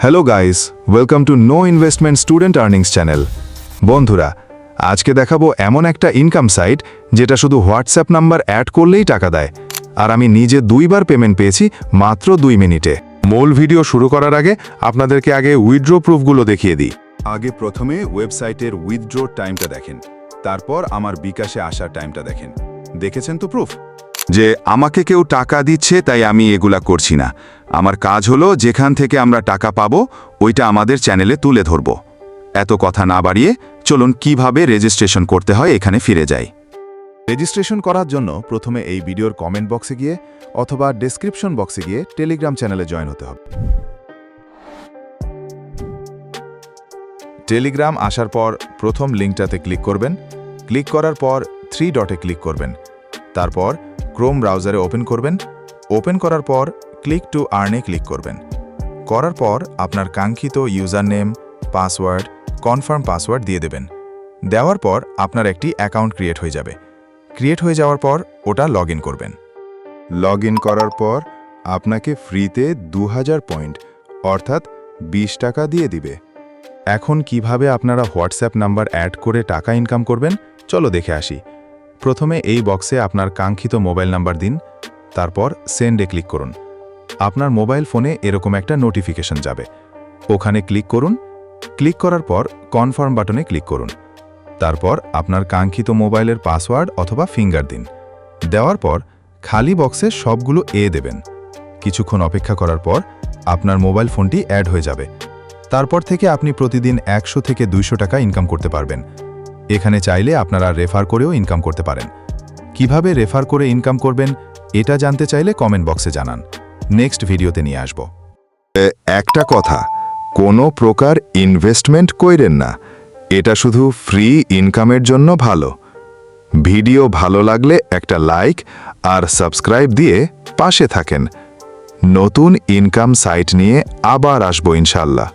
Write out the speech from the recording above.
Hello guys welcome to no investment student earnings channel বন্ধুরা, আজকে দেখাবো এমন একটা ইনকাম সাইট যেটা শুধু হোয়াটসঅ্যাপ নাম্বার অ্যাড করলেই টাকা দেয়। আর আমি নিজে দুইবার পেমেন্ট পেয়েছি মাত্র দুই মিনিটে। মূল ভিডিও শুরু করার আগে আপনাদেরকে আগে উইথড্র প্রুফগুলো দেখিয়ে দিই। আগে প্রথমে ওয়েবসাইটের উইথড্র টাইমটা দেখেন। তারপর আমার বিকাশে আসার টাইমটা দেখেন। দেখেছেন তো প্রুফ যে আমাকে কেউ টাকা দিচ্ছে, তাই আমি এগুলা করছি না। আমার কাজ হলো, যেখান থেকে আমরা টাকা পাবো, ওইটা আমাদের চ্যানেলে তুলে ধরব। এত কথা না বাড়িয়ে, চলুন কীভাবে রেজিস্ট্রেশন করতে হয়, এখানে ফিরে যাই। রেজিস্ট্রেশন করার জন্য প্রথমে এই ভিডিওর কমেন্ট বক্সে গিয়ে, অথবা ডেসক্রিপশন বক্সে গিয়ে টেলিগ্রাম চ্যানেলে জয়েন হতে হবে। টেলিগ্রাম আসার পর প্রথম লিঙ্কটাতে ক্লিক করবেন। ক্লিক করার পর থ্রি ডটে ক্লিক করবেন। তারপর ক্রোম ব্রাউজারে ওপেন করবেন। ওপেন করার পর ক্লিক টু আর্নে ক্লিক করবেন। করার পর আপনার কাঙ্ক্ষিত user name password, confirm password দিয়ে দেবেন। দেওয়ার পর আপনার একটি অ্যাকাউন্ট ক্রিয়েট হয়ে যাবে। ক্রিয়েট হয়ে যাওয়ার পর ওটা লগ করবেন। লগ করার পর আপনাকে ফ্রিতে দু হাজার পয়েন্ট, অর্থাৎ ২০ টাকা দিয়ে দিবে। এখন কীভাবে আপনারা হোয়াটসঅ্যাপ নাম্বার অ্যাড করে টাকা ইনকাম করবেন? চলো দেখে আসি। প্রথমে এই বক্সে আপনার কাঙ্ক্ষিত মোবাইল নাম্বার দিন, তারপর সেন্ডে ক্লিক করুন। আপনার মোবাইল ফোনে এরকম একটা নোটিফিকেশন যাবে। ওখানে ক্লিক করুন, ক্লিক করার পর কনফার্ম বাটনে ক্লিক করুন। তারপর আপনার কাঙ্ক্ষিত মোবাইলের পাসওয়ার্ড অথবা ফিঙ্গার দিন। দেওয়ার পর খালি বক্সে সবগুলো এ দেবেন। কিছুক্ষণ অপেক্ষা করার পর আপনার মোবাইল ফোনটি অ্যাড হয়ে যাবে। তারপর থেকে আপনি প্রতিদিন একশো থেকে দুইশো টাকা ইনকাম করতে পারবেন। এখানে চাইলে আপনারা রেফার করেও ইনকাম করতে পারেন। কীভাবে রেফার করে ইনকাম করবেন, এটা জানতে চাইলে কমেন্ট বক্সে জানান। নেক্সট ভিডিওতে নিয়ে আসব। একটা কথা, কোনো প্রকার ইনভেস্টমেন্ট কইরেন না। এটা শুধু ফ্রি ইনকামের জন্য ভালো। ভিডিও ভালো লাগলে একটা লাইক আর সাবস্ক্রাইব দিয়ে পাশে থাকেন। নতুন ইনকাম সাইট নিয়ে আবার আসব ইনশাল্লাহ